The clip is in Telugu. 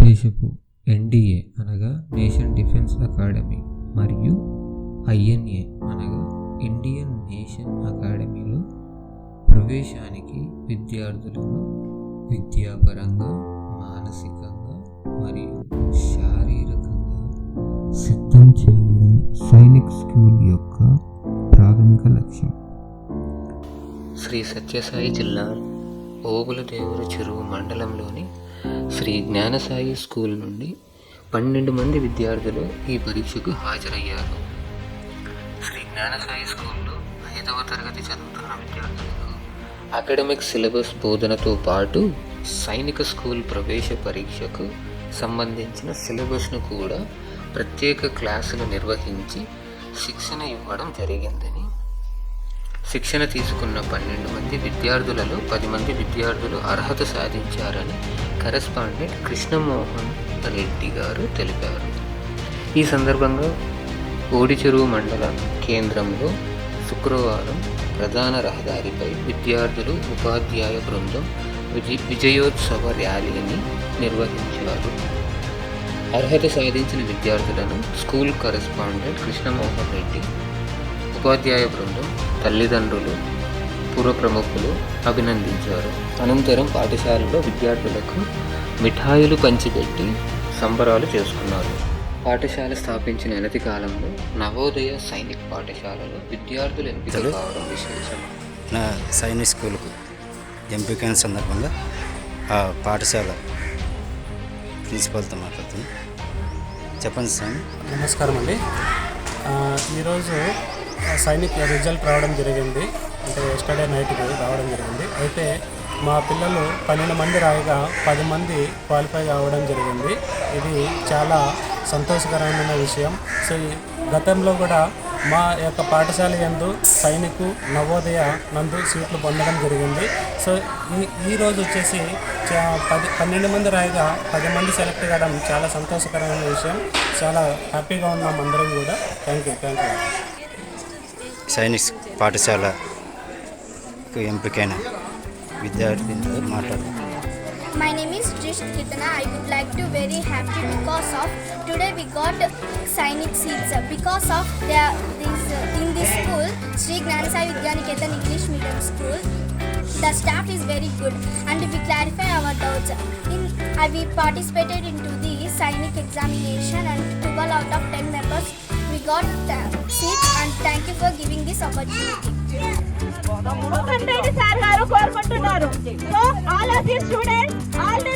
భారతదేశపు ఎన్డీఏ అనగా నేషన్ డిఫెన్స్ అకాడమీ మరియు ఐఎన్ఏ అనగా ఇండియన్ నేషన్ అకాడమీలో ప్రవేశానికి విద్యార్థులను విద్యాపరంగా మానసికంగా మరియు శారీరకంగా సిద్ధం చేయడం సైనిక్ స్కూల్ యొక్క ప్రాథమిక లక్ష్యం. శ్రీ సత్యసాయి జిల్లా ఓగుల దేవుల చెరువు మండలంలోని శ్రీ జ్ఞానసాయి స్కూల్ నుండి పన్నెండు మంది విద్యార్థులు ఈ పరీక్షకు హాజరయ్యారు. శ్రీ జ్ఞానసాయి స్కూల్లో ఐదవ తరగతి చదువుతున్న విద్యార్థులకు అకాడమిక్ సిలబస్ బోధనతో పాటు సైనిక స్కూల్ ప్రవేశ పరీక్షకు సంబంధించిన సిలబస్ను కూడా ప్రత్యేక క్లాసులు నిర్వహించి శిక్షణ ఇవ్వడం జరిగిందని శిక్షణ తీసుకున్న పన్నెండు మంది విద్యార్థులలో పది మంది విద్యార్థులు అర్హత సాధించారని కరెస్పాండెంట్ కృష్ణమోహన్ రెడ్డి గారు తెలిపారు. ఈ సందర్భంగా ఓడిచెరువు మండల కేంద్రంలో శుక్రవారం ప్రధాన రహదారిపై విద్యార్థులు ఉపాధ్యాయ బృందం విజయ విజయోత్సవ ర్యాలీని నిర్వహించారు. అర్హత సాధించిన విద్యార్థులను స్కూల్ కరెస్పాండెంట్ కృష్ణమోహన్ రెడ్డి ఉపాధ్యాయ బృందం తల్లిదండ్రులు పూర్వ ప్రముఖులు అభినందించారు. అనంతరం పాఠశాలలో విద్యార్థులకు మిఠాయిలు పంచిపెట్టి సంబరాలు చేసుకున్నారు. పాఠశాల స్థాపించిన అనతి కాలంలో నవోదయ సైనిక్ పాఠశాలలో విద్యార్థులు ఎంపిక. కావడం విశేషం. నా సైనిక్ స్కూల్కు ఎంపికైన సందర్భంగా ఆ పాఠశాల ప్రిన్సిపాల్తో మాట్లాడుతున్నాను. చెప్పండి సార్. నమస్కారం అండి ఆ, ఈరోజు సైనిక్ రిజల్ట్ రావడం జరిగింది. అంటే ఎస్టర్డే నైట్కి రావడం జరిగింది. అయితే మా పిల్లలు పన్నెండు మంది రాయగా పది మంది క్వాలిఫై కావడం జరిగింది. ఇది చాలా సంతోషకరమైన విషయం. సో గతంలో కూడా మా యొక్క పాఠశాల యందు సైనికు నవోదయ నందు సీట్లు పొందడం జరిగింది. సో ఈ ఈ రోజు వచ్చేసి పది పన్నెండు మంది రాయగా పది మంది సెలెక్ట్ కావడం చాలా సంతోషకరమైన విషయం. చాలా హ్యాపీగా ఉన్నాం అందరం కూడా. Thank you thank you Sainik పాఠశాలకు ఎంపికైన విద్యార్థితో మాట్లాడుతున్నాను My name is Trish Kitana. I would like to very happy because of today we got Sainik seats because of there this uh, in this school Sri Gnanasai Vidyaniketan English Medium School. The staff is very good and we clarify our doubts. In uh, we participated into the Sainik examination and 12 out of 10 members we got seats and thank you for giving this opportunity. కంటెంట్ సార్ గారు కోరుకుంటున్నారు so all of students all the